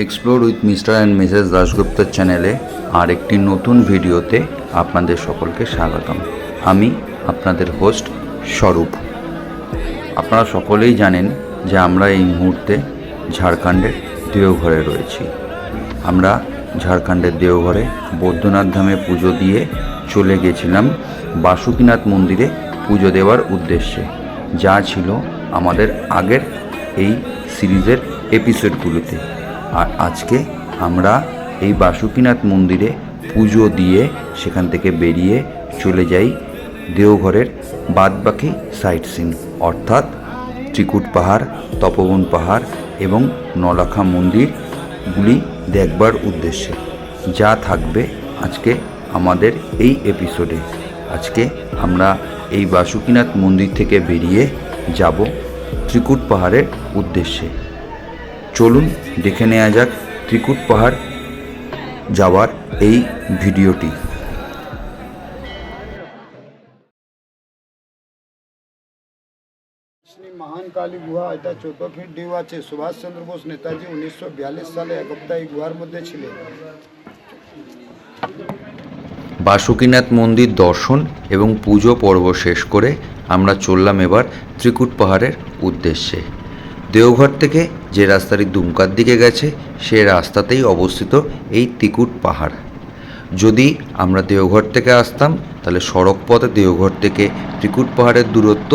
Explore with mister and missus দাশগুপ্তার চ্যানেলে আর একটি নতুন ভিডিওতে আপনাদের সকলকে স্বাগতম। আমি আপনাদের হোস্ট স্বরূপ। আপনারা সকলেই জানেন যে আমরা এই মুহূর্তে ঝাড়খণ্ডের দেওঘরে রয়েছি। আমরা ঝাড়খণ্ডের দেওঘরে বৈদ্যনাথ ধামে পুজো দিয়ে চলে গেছিলাম বাসুকিনাথ মন্দিরে পুজো দেওয়ার উদ্দেশ্যে। যা ছিল আমাদের আগের এই সিরিজের এপিসোডগুলোতে আর আজকে আমরা এই বাসুকিনাথ মন্দিরে পুজো দিয়ে সেখান থেকে বেরিয়ে চলে যাই দেওঘরের বাদবাকি সাইট সিন, অর্থাৎ ত্রিকুট পাহাড়, তপবন পাহাড় এবং নলাখা মন্দিরগুলি দেখবার উদ্দেশ্যে। যা থাকবে আজকে আমাদের এই এপিসোডে আজকে আমরা এই বাসুকিনাথ মন্দির থেকে বেরিয়ে যাব ত্রিকুট পাহাড়ের উদ্দেশ্যে। চলুন দেখে নেওয়া যাক ত্রিকুট পাহাড় যাওয়ার এই ভিডিওটি। মহান কালী গুহা এটা চোদ্দ ফিট ডিউ আছে। সুভাষচন্দ্র বোস নেতাজি উনিশশো বিয়াল্লিশ সালে একতা এই গুহার মধ্যে ছিলেন। বাসুকীনাথ মন্দির দর্শন এবং পুজো পর্ব শেষ করে আমরা চললাম এবার ত্রিকুট পাহাড়ের উদ্দেশ্যে। দেওঘর থেকে যে রাস্তাটি দুমকার দিকে গেছে, সে রাস্তাতেই অবস্থিত এই ত্রিকুট পাহাড়। যদি আমরা দেওঘর থেকে আসতাম, তাহলে সড়ক পথে দেওঘর থেকে ত্রিকুট পাহাড়ের দূরত্ব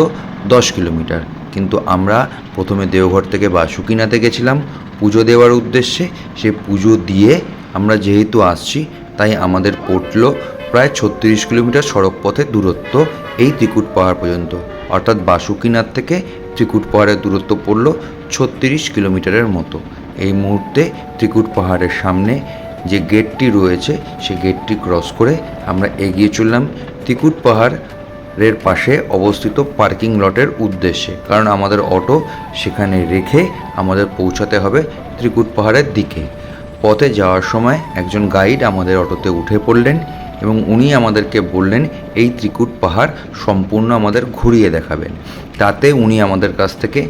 দশ কিলোমিটার। কিন্তু আমরা প্রথমে দেওঘর থেকে বাসুকিনাথে গেছিলাম। পুজো দেওয়ার উদ্দেশ্যে সে পুজো দিয়ে আমরা যেহেতু আসছি, তাই আমাদের পড়ল প্রায় ছত্রিশ কিলোমিটার সড়ক পথের দূরত্ব এই ত্রিকুট পাহাড় পর্যন্ত। অর্থাৎ বাসুকিনাথ থেকে ত্রিকুট পাহাড়ের দূরত্ব পড়ল ছত্রিশ কিলোমিটারের মতো। এই মুহূর্তে ত্রিকুট পাহাড়ের সামনে যে গেটটি রয়েছে, সেই গেটটি ক্রস করে আমরা এগিয়ে চললাম ত্রিকুট পাহাড়ের পাশে অবস্থিত পার্কিং লটের উদ্দেশ্যে। কারণ আমাদের অটো সেখানে রেখে আমাদের পৌঁছাতে হবে ত্রিকুট পাহাড়ের দিকে। পথে যাওয়ার সময় একজন গাইড আমাদের অটোতে উঠে পড়লেন। এবং উনি আমাদেরকে বললেন, এই ত্রিকুট পাহাড় সম্পূর্ণ আমাদের ঘুরিয়ে দেখাবেন। তাতে উনি আমাদের কাছ থেকে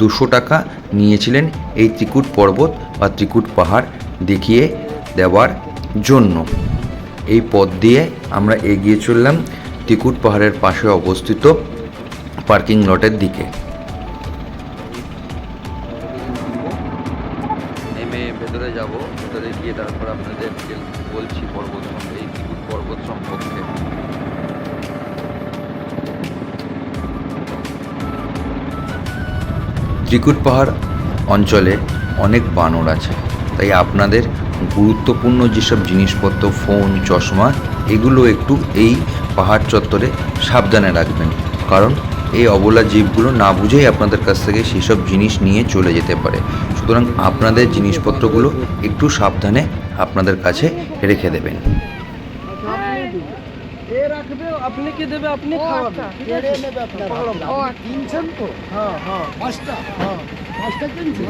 দুশো টাকা নিয়েছিলেন এই ত্রিকুট পর্বত বা ত্রিকুট পাহাড় দেখিয়ে দেওয়ার জন্য। এই পথ দিয়ে আমরা এগিয়ে চললাম ত্রিকুট পাহাড়ের পাশে অবস্থিত পার্কিং লটের দিকে। বলছি পর্বত এই ত্রিকুট পর্বত সম্পর্কে। ত্রিকুট পাহাড় অঞ্চলে অনেক বানর আছে, তাই আপনাদের গুরুত্বপূর্ণ যেসব জিনিসপত্র, ফোন, চশমা, এগুলো একটু এই পাহাড় চত্বরে সাবধানে রাখবেন। কারণ এই অবলা জীবগুলো না বুঝেই আপনাদের কাছ থেকে সেসব জিনিস নিয়ে চলে যেতে পারে। সুতরাং আপনাদের জিনিসপত্রগুলো একটু সাবধানে আপনাদের কাছে রেখে দেবেন। এ রাখবে আপনি কি দেবে আপনি খাওয়াবেন। ও, আপনি কিনছেন তো? হ্যাঁ হ্যাঁ পাঁচটা হ্যাঁ পাঁচটা কিনছেন?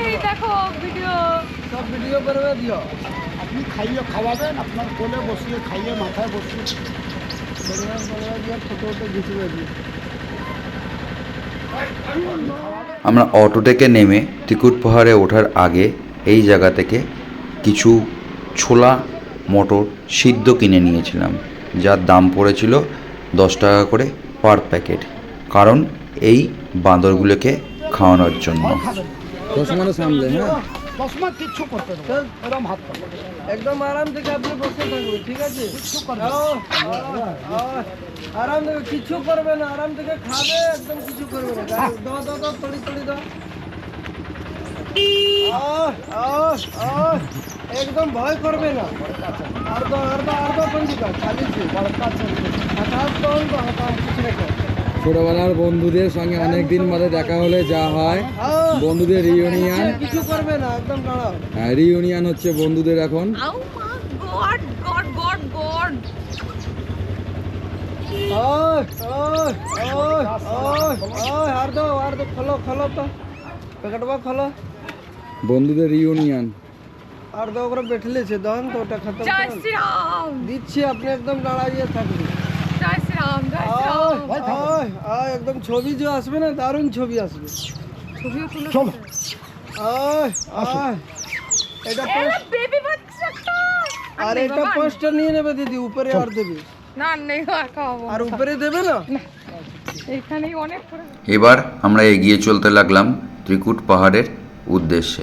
এই দেখো ভিডিও। সব ভিডিও করবে দিও। আপনি খাইয়ে খাওয়াবেন আপনার কোলে বসিয়ে খাইয়ে মাথায় বসিয়ে দিয়ে আমরা অটো থেকে নেমে ত্রিকুট পাহাড়ে ওঠার আগে এই জায়গা থেকে কিছু ছোলা মটর সিদ্ধ কিনে নিয়েছিলাম যার দাম পড়েছিল দশ টাকা করে পার প্যাকেট কারণ এই বাঁদরগুলোকে খাওয়ানোর জন্য। হ্যাঁ? চশমা কিচ্ছু করতে দেবো না। হাত একদম আরাম থেকে আপনি বসে থাকবেন ঠিক আছে? আও, আও, আরাম থেকে কিছু করবে না আরাম থেকে খাবে একদম কিছু করবে না। দাও দাও দাও তড়ি তড়ি দাও। একদম ভয় করবে না। আর দো আর দো আর দো পঞ্জিকা চালিয়েছি। বড়কা চলছে হঠাৎ তখন তো হঠাৎ কিছু রেখে ছোটবেলার বন্ধুদের সঙ্গে অনেক দিন বাদে দেখা হলে যা হয় বন্ধুদের রিউনিয়ন কিছু করবে না একদম দাঁড়াও। রিউনিয়ন হচ্ছে বন্ধুদের এখন। খোলো খোলো তো। প্যাকেটবা খোলো। বন্ধুদের রিউনিয়ন আর দো ওগুলো বেঠলেছে দন তো ওটা খতম জয় করুন। শ্রীরাম। দিচ্ছি আপনি একদম দাঁড়াইয়ে থাকবেন। জয় শ্রীরাম জয় আয়, শ্রীরাম। আয়, আয়, একদম ছবি যে আসবে না দারুণ ছবি আসবে। ছবিও তুলে চলো। আয় আয়। এটা বেবি আর এটা পাঁচটা নিয়ে নেবে দিদি উপরে আর দেবে। না নেই আর খাওয়াবো আর উপরে দেবে না এখানেই অনেক করে। এবার আমরা এগিয়ে চলতে লাগলাম ত্রিকুট পাহাড়ের উদ্দেশ্যে।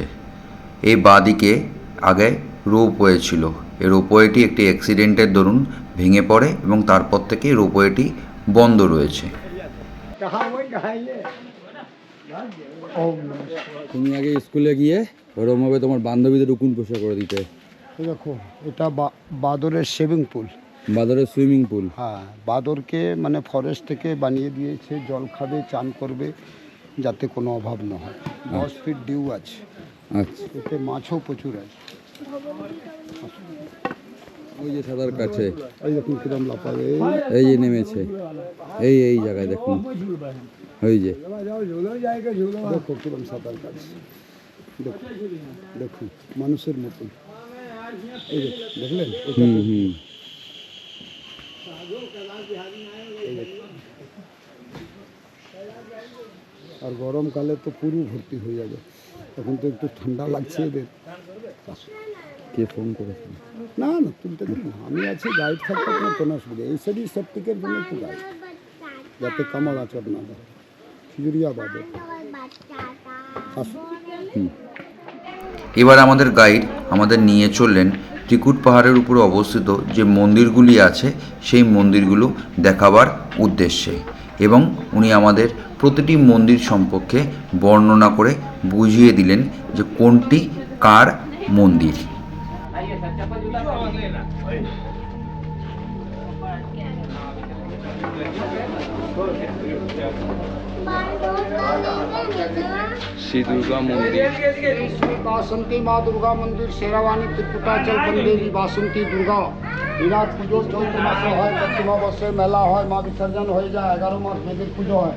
এই বাঁদিকে আগে রোপওয়ে ছিল। এই রোপওয়েটি একটি অ্যাক্সিডেন্টের দরুন ভেঙে পড়ে এবং তারপর থেকে রোপওয়েটি বন্ধ রয়েছে। তুমি আগে স্কুলে গিয়ে ওরমভাবে তোমার বান্ধবীদের উকুন পোষা করে দিতে। দেখো এটা বা- বাদরের সেভিং পুল বাজারে সুইমিং পুল হ্যাঁ বাদরকে মানে ফরেস্ট থেকে বানিয়ে দিয়েছে জল খাবে চান করবে। যাতে কোনো অভাব না হয়। দশ ফিট ডিউ আছে। আচ্ছা। এতে মাছও প্রচুর আছে। ওই যে কাছে। দেখুন কিরম লাফাবে এই যে নেমেছে। এই এই জায়গায় দেখুন। ওই যে। দেখো কিরম দেখুন দেখুন মানুষের মতন। এই দেখলেন? হুম আর গরমকালে তো পুরো ভর্তি হয়ে যাবে। এখন তো একটু ঠান্ডা লাগছে এদের। কে ফোন করেছে? না না তুলতে আমি আছি গাইড থাকতে কোনো কোনো অসুবিধা এইসবই সেপ্টিকের জন্য একটু গাইড যাতে কামাল আচর না দেয় খিজুরিয়া বাদে। এবার আমাদের গাইড আমাদের নিয়ে চললেন ত্রিকুট পাহাড়ের উপরে অবস্থিত যে মন্দিরগুলি আছে সেই মন্দিরগুলো দেখাবার উদ্দেশ্যে। এবং উনি আমাদের প্রতিটি মন্দির সম্পর্কে বর্ণনা করে বুঝিয়ে দিলেন যে কোনটি কার মন্দির শ্রী দুর্গা মন্দির बासंती माँ दुर्गा मंदिर शेरावानी त्रिपुटाचल बंदेवी बासंती दुर्गा বিরাট পুজো চৈত্র মাসে হয় প্রতিমা বসে মেলা হয় মা বিসর্জন হয়ে যায় এগারো মাস মেয়েদের পুজো হয়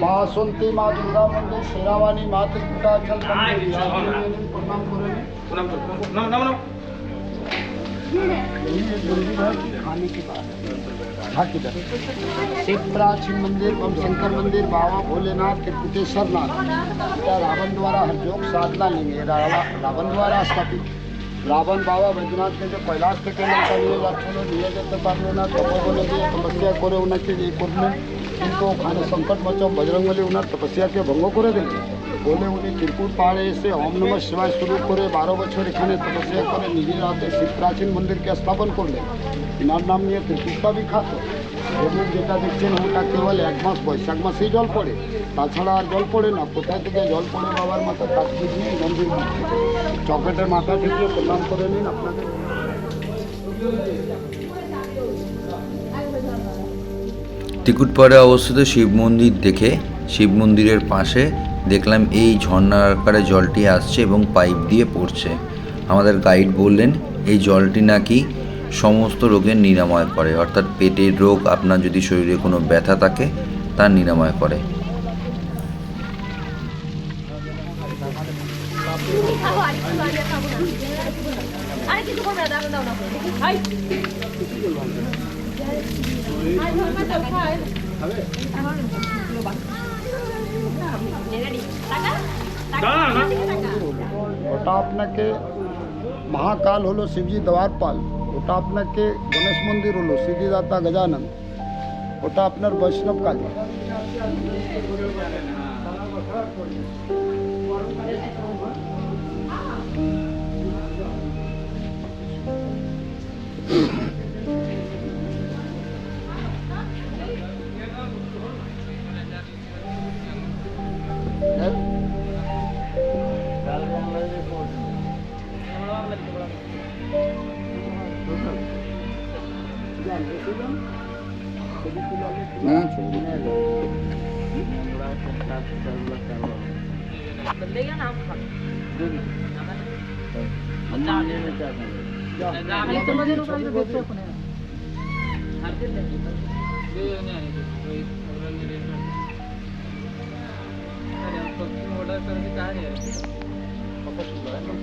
বাসন্তী মা দুর্গা মন্দির শেরাওয়ানি মা ত্রিপুটাচল বন্দেবী প্রণাম করে নিন। यही एक मंदिर है कि खाने की बात है हाँ किधर शिव प्राचीन मंदिर बम शंकर मंदिर बाबा भोलेनाथ त्रिपुटेश्वर नाथ या रावण द्वारा हरजोग साधना नहीं है रावा- रावण बाबा वैद्यनाथ के जो कैलाश के लिए तपस्या तपस्या करे उन्हें में। खाने संकट बचो बजरंग बली उन्हें तपस्या के भंगो करे दे। बोले उन्हें त्रिकुट पहाड़े से ओम नम शिवाय शुरू करे, बारह बच्चों खाने तपस्या करे, निजी रात शिव प्राचीन मंदिर के स्थापन कर ले। इनार नाम ये त्रिकुट का भी खाते এবং যেটা দেখছেন ওটা কেবল এক মাস বৈশাখ মাসেই জল পড়ে। তাছাড়া আর জল পড়ে না। কোথায় থেকে জল পড়ে বাবার মাথা কাটতে দিয়ে মন্দির চকেটের মাথা থেকে প্রণাম করে নিন আপনাদের। পাহাড়ে অবস্থিত শিব মন্দির দেখে, শিব মন্দিরের পাশে দেখলাম এই ঝর্ণার আকারে জলটি আসছে এবং পাইপ দিয়ে পড়ছে। আমাদের গাইড বললেন, এই জলটি নাকি সমস্ত রোগের নিরাময় করে। অর্থাৎ পেটের রোগ আপনার যদি শরীরে কোনো ব্যথা থাকে তা নিরাময় করে। ওটা আপনাকে মহাকাল হলো শিবজি দ্বারপাল ওটা আপনাকে গণেশ মন্দির হলো সিদ্ধিদাতা গজানন। ওটা আপনার বৈষ্ণব কালী।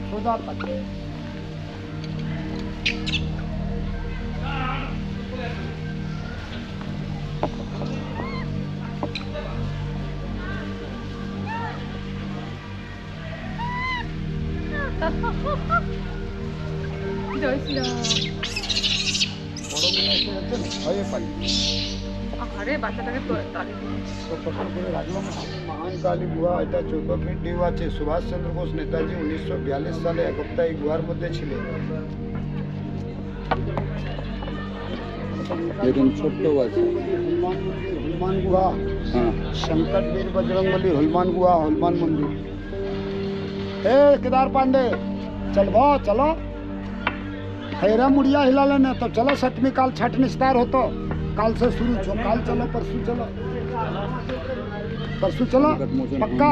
সোজা থাকে জয় শ্রীরাম বড়গুলো এসে যাচ্ছে না ভয়ে পাই আরে বাচ্চাটাকে তো তাড়ি তো পকড় করে রাখলাম মহান কালী গুহা এটা চোদ্দ ফিট ডিউ আছে সুভাষচন্দ্র বোস নেতাজি উনিশশো বিয়াল্লিশ সালে এক হপ্তাহ এই গুহার মধ্যে ছিলেন দেখুন ছোট্ট আছে হনুমান মন্দির হনুমান গুহা হ্যাঁ शंकर वीर बजरंग बली हनुमान गुहा हनुमान मंदिर ए केदार पांडे चल भा चलो हैरा मुड़िया हिला लेने तो चलो सतमी काल छठ निस्तार हो तो कल से शुरू छो, कल चलो પરસુ चलो। પરસુ चलो, पक्का।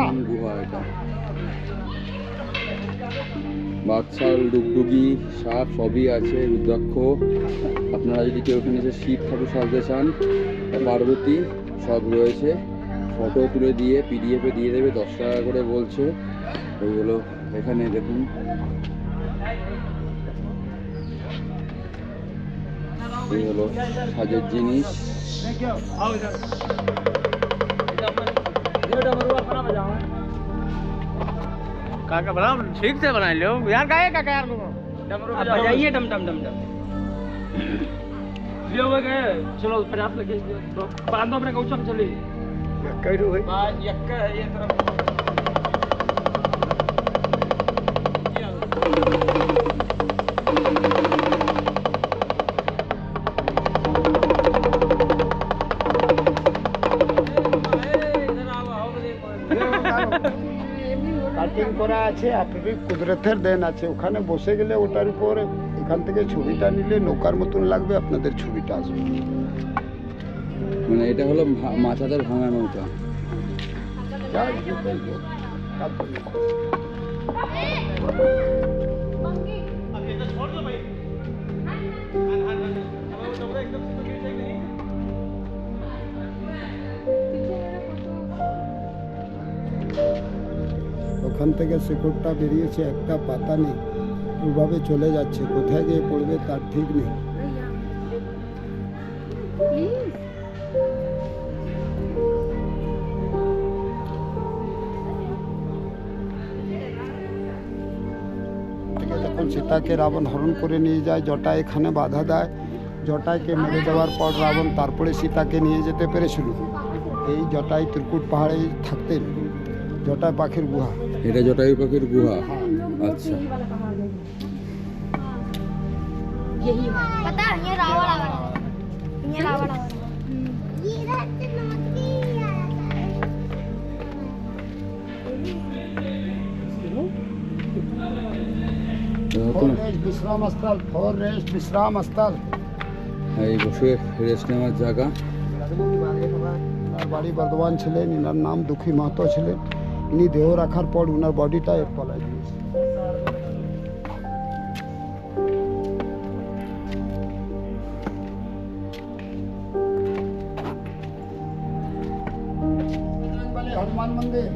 বাদশাল ডুগডুগি সাপ সবই আছে রুদ্রাক্ষ আপনারা যদি কেউ ওখানে এসে শিব ঠাকুর সাজতে চান পার্বতী সব রয়েছে ফটো তুলে দিয়ে পিডিএফে দিয়ে দেবে দশ টাকা করে বলছে ওইগুলো এখানে দেখুন। এই হলো সাজের জিনিস काका बना ठीक से बना लो यार का है काका यार को बजाइए डम डम डम डम लियो वो गए चलो प्रयास लगे बांधो अपने गौचम चली कह है बाज यक्का है ये तरफ আছে আপনি কুদরতের দেন আছে? ওখানে বসে গেলে ওটার উপর এখান থেকে ছবিটা নিলে নৌকার মতন লাগবে আপনাদের ছবিটা আসবে। মানে এটা হলো মাথাদের ভাঙা নৌকা। যাই ওখান থেকে শিকড়টা বেরিয়েছে, একটা পাতা নেই। ওভাবে চলে যাচ্ছে, কোথায় গিয়ে পড়বে তার ঠিক নেই। যখন সীতাকে রাবণ হরণ করে নিয়ে যায় জটা এখানে বাধা দেয়। জটাইকে মেরে দেওয়ার পর রাবণ তারপরে সীতাকে নিয়ে যেতে পেরেছিল। এই জটাই ত্রিকুট পাহাড়ে থাকতেন। জটাই পাখির গুহা। এটা জটায়ু পাখির গুহা আচ্ছা पता है ये रावण आवा ये रावण आवा ये रहते नमस्ते এটা হতো না? ফরেস্ট বিশ্রাম স্থল ফরেস্ট বিশ্রাম স্থল এই বসে রেস্ট নেওয়ার জায়গা ওনার বাড়ি বর্ধমান ছিলেন ইনার নাম দুঃখী মাহাতো ছিলেন ইনি দেহ রাখার পর ওনার বডিটা এর পলায় দিয়েছে হনুমান মন্দির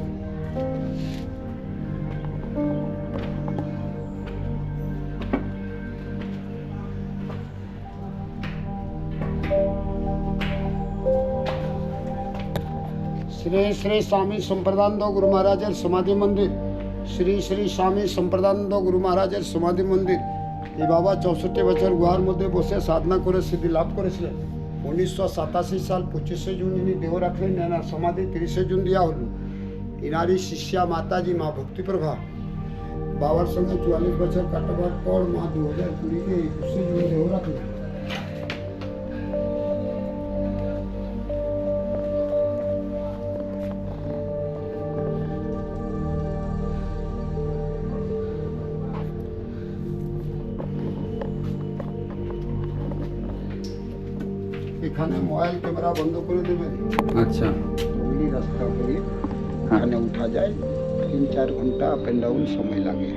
শ্রী শ্রী স্বামী সম্প্রদানন্দ গুরু মহারাজের সমাধি মন্দির শ্রী শ্রী স্বামী সম্প্রদানন্দ গুরু মহারাজের সমাধি মন্দির এই বাবা চৌষট্টি বছর গুহার মধ্যে বসে সাধনা করে সিদ্ধি লাভ করেছিলেন উনিশশো সাতাশি সাল পঁচিশে জুন ইনি দেহ রাখলেন এনার সমাধি তিরিশে জুন দেওয়া হলো ইনারই শিষ্যা মাতাজি মা ভক্তিপ্রভা বাবার সঙ্গে চুয়াল্লিশ বছর কাটাবার পর মা দু হাজার কুড়িতে একুশে জুন দেহ রাখলেন বন্ধ করে দেবেন আচ্ছা। ওই রাস্তা হয়ে এখানে উঠা যায়। তিন চার ঘণ্টা আপ অ্যান্ড ডাউন সময় লাগে।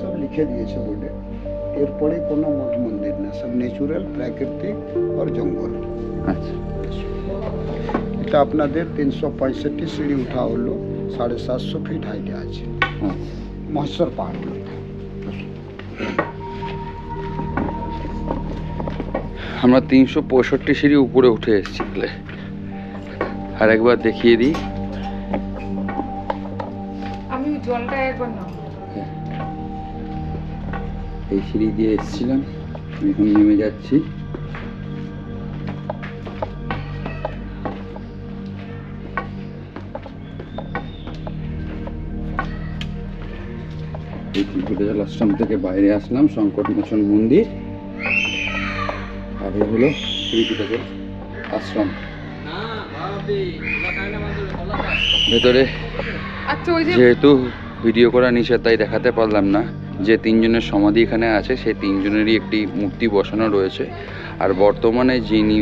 সব লিখে দিয়েছে বোর্ডে এরপরে কোনো মঠ মন্দির না। সব ন্যাচুরাল প্রাকৃতিক আর জঙ্গল। আচ্ছা। এটা আপনাদের তিনশো পঁয়ষট্টি সিঁড়ি উঠা হলো। সাড়ে সাতশো ফিট হাইটে আছে। হ্যাঁ মহেশ্বর পাহাড় আমরা তিনশো পঁয়ষট্টি সিঁড়ি উপরে উঠে এসেছি তাহলে। আর একবার দেখিয়ে দিই। আমি জলটা একবার এই সিঁড়ি দিয়ে এসেছিলাম। এখন নেমে যাচ্ছি। এই থেকে বাইরে আসলাম সংকট মোচন মন্দির। আর এই হলো ত্রিপুরাজল আশ্রম ভেতরে যেহেতু ভিডিও করা নিষেধ তাই দেখাতে পারলাম না। যে তিনজনের সমাধি এখানে আছে সেই তিনজনেরই একটি মূর্তি বসানো রয়েছে। আর বর্তমানে যিনি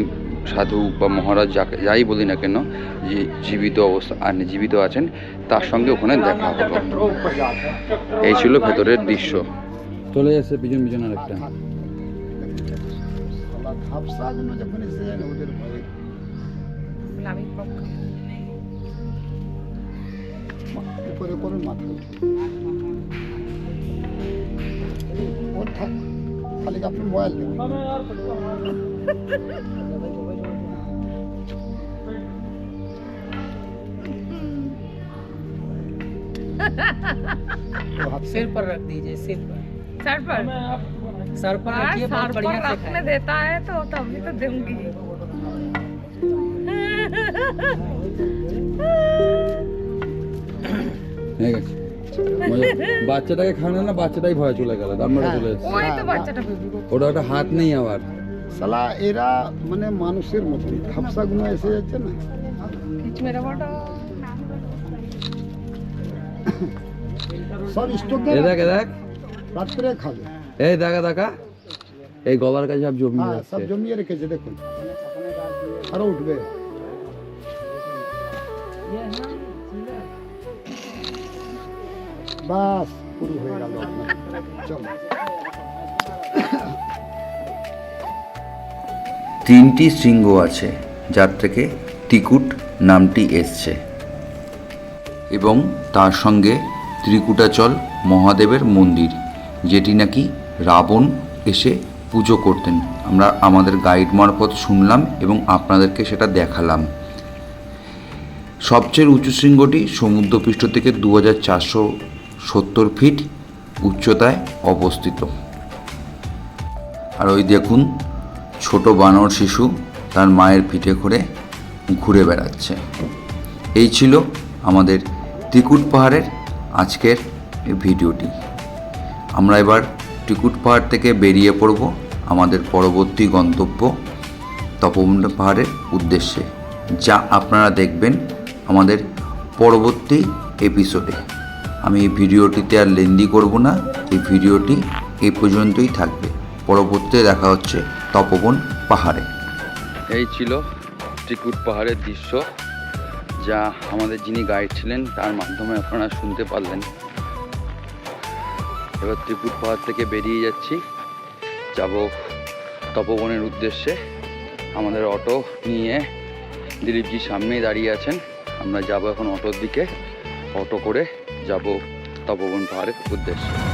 সাধু বা মহারাজ যাকে যাই বলি না কেন যে জীবিত অবস্থা আর জীবিত আছেন তার সঙ্গে ওখানে দেখা হলো এই ছিল ভেতরের দৃশ্য। চলে যাচ্ছে পিছন পিছন আরেকটা। खापसा जो मुझे अपने से है उधर भाई। लॉबी पॉप नहीं ऊपर ऊपर माथा वो था खाली का अपने मोबाइल ले मैं यार सिर पर रख दीजिए सिर पर। सर पर सर पर हाँ, रखिए सर बहुत पर बढ़िया से रखने खाए देता है तो तभी तो दूंगी হয়ে গেছে মজা- বাচ্চাটাকে খাওয়ানো না বাচ্চাটাই ভয় চলে গেল আমরা চলে এসেছি ওই তো বাচ্চাটা বেবি ওটা একটা হাত নেই আবার সালা এরা মানে মানুষের মতন ধাপসা গুলো এসে যাচ্ছে না खींच मेरा फोटो সব স্টক এ দেখ এ দেখ রাত্রে খাবে এই দেখা দেখা। এই গলার কাছে সব জমি হ্যাঁ সব জমিয়ে রেখেছে দেখুন। আরও উঠবে। বাস পুরো হয়ে গেল চলো। তিনটি শৃঙ্গ আছে যার থেকে ত্রিকুট নামটি এসছে। এবং তার সঙ্গে ত্রিকুটাচল মহাদেবের মন্দির যেটি নাকি রাবণ এসে পুজো করতেন। আমরা আমাদের গাইড মারফত শুনলাম এবং আপনাদেরকে সেটা দেখালাম। সবচেয়ে উঁচু শৃঙ্গটি সমুদ্রপৃষ্ঠ থেকে দু হাজার চারশো সত্তর ফিট উচ্চতায় অবস্থিত। আর ওই দেখুন, ছোট বানর শিশু তার মায়ের পিঠে করে ঘুরে বেড়াচ্ছে। এই ছিল আমাদের ত্রিকুট পাহাড়ের আজকের ভিডিওটি। আমরা এবার ত্রিকুট পাহাড় থেকে বেরিয়ে পড়ব, আমাদের পরবর্তী গন্তব্য তপবন পাহাড়ের উদ্দেশ্যে, যা আপনারা দেখবেন আমাদের পরবর্তী এপিসোডে আমি এই ভিডিওটিতে আর লেন্দি করব না, এই ভিডিওটি এই পর্যন্তই থাকবে। পরবর্তীতে দেখা হচ্ছে তপবন পাহাড়ে। এই ছিল ত্রিকুট পাহাড়ের দৃশ্য, যা আমাদের যিনি গাইড ছিলেন, তার মাধ্যমে আপনারা শুনতে পারলেন। এবার ত্রিপুর পাহাড় থেকে বেরিয়ে যাচ্ছি। যাব তপবনের উদ্দেশ্যে। আমাদের অটো নিয়ে দিলীপজি সামনেই দাঁড়িয়ে আছেন। আমরা যাব এখন অটোর দিকে। অটো করে যাব তপবন পাহাড়ের উদ্দেশ্যে।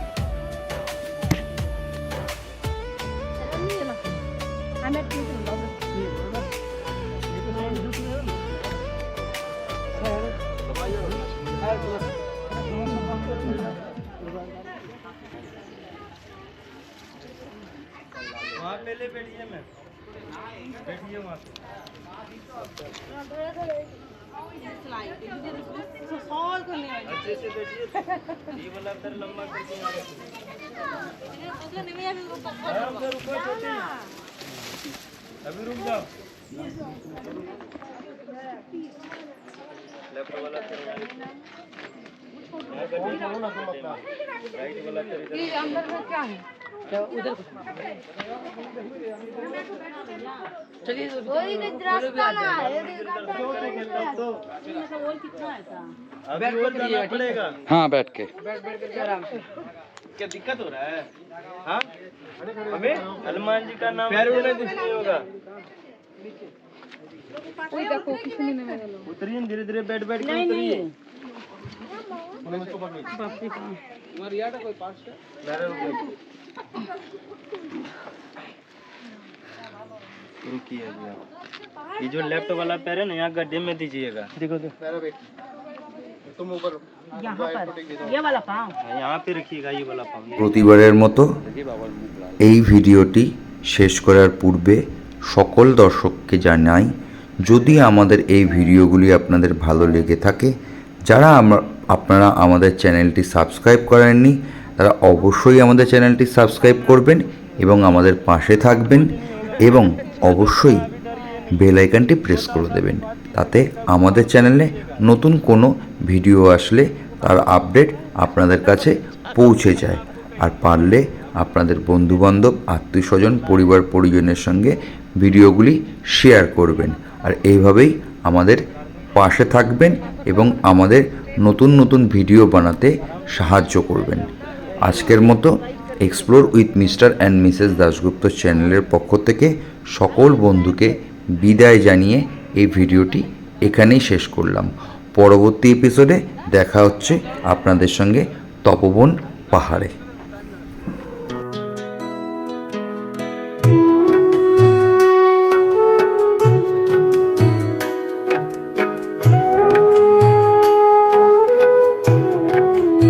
वहाँ पहले बैठिए मैम बैठिए वहाँ अच्छे से बैठिए ये वाला अंदर लंबा करके ऊपर चलते हैं अभी रुक जाओ। लेफ़्ट वाला ये अंदर में क्या है? उधर चलिए तो रास्ता ना है। मतलब हाँ। बैठ के बैठ बैठ के। आराम से। क्या दिक्कत हो रहा है? हमें हनुमान जी का नाम पैर में कुछ नहीं होगा। उतरिए धीरे धीरे बैठ बैठ के उतरिए। रुकिए ये जो लेफ़्ट वाला पैर है ना यहाँ गड्ढे में दीजिएगा। देखो देखो। প্রতিবারের মতো এই ভিডিওটি শেষ করার পূর্বে সকল দর্শককে জানাই যদি আমাদের এই ভিডিওগুলি আপনাদের ভালো লেগে থাকে যারা আপনারা আমাদের চ্যানেলটি সাবস্ক্রাইব করেননি তারা অবশ্যই আমাদের চ্যানেলটি সাবস্ক্রাইব করবেন এবং আমাদের পাশে থাকবেন এবং অবশ্যই বেল আইকনটি প্রেস করে দেবেন। তাতে আমাদের চ্যানেলে নতুন কোনো ভিডিও আসলে তার আপডেট আপনাদের কাছে পৌঁছে যায়। আর পারলে আপনাদের বন্ধুবান্ধব আত্মীয় স্বজন পরিবার, পরিজনের সঙ্গে ভিডিওগুলি শেয়ার করবেন। আর এইভাবেই আমাদের পাশে থাকবেন এবং আমাদের নতুন নতুন ভিডিও বানাতে সাহায্য করবেন। আজকের মতো explore with mister and missus Dasgupta চ্যানেলের পক্ষ থেকে সকল বন্ধুকে বিদায় জানিয়ে এই ভিডিওটি এখানেই শেষ করলাম। পরবর্তী এপিসোডে দেখা হচ্ছে আপনাদের সঙ্গে তপবন পাহাড়ে।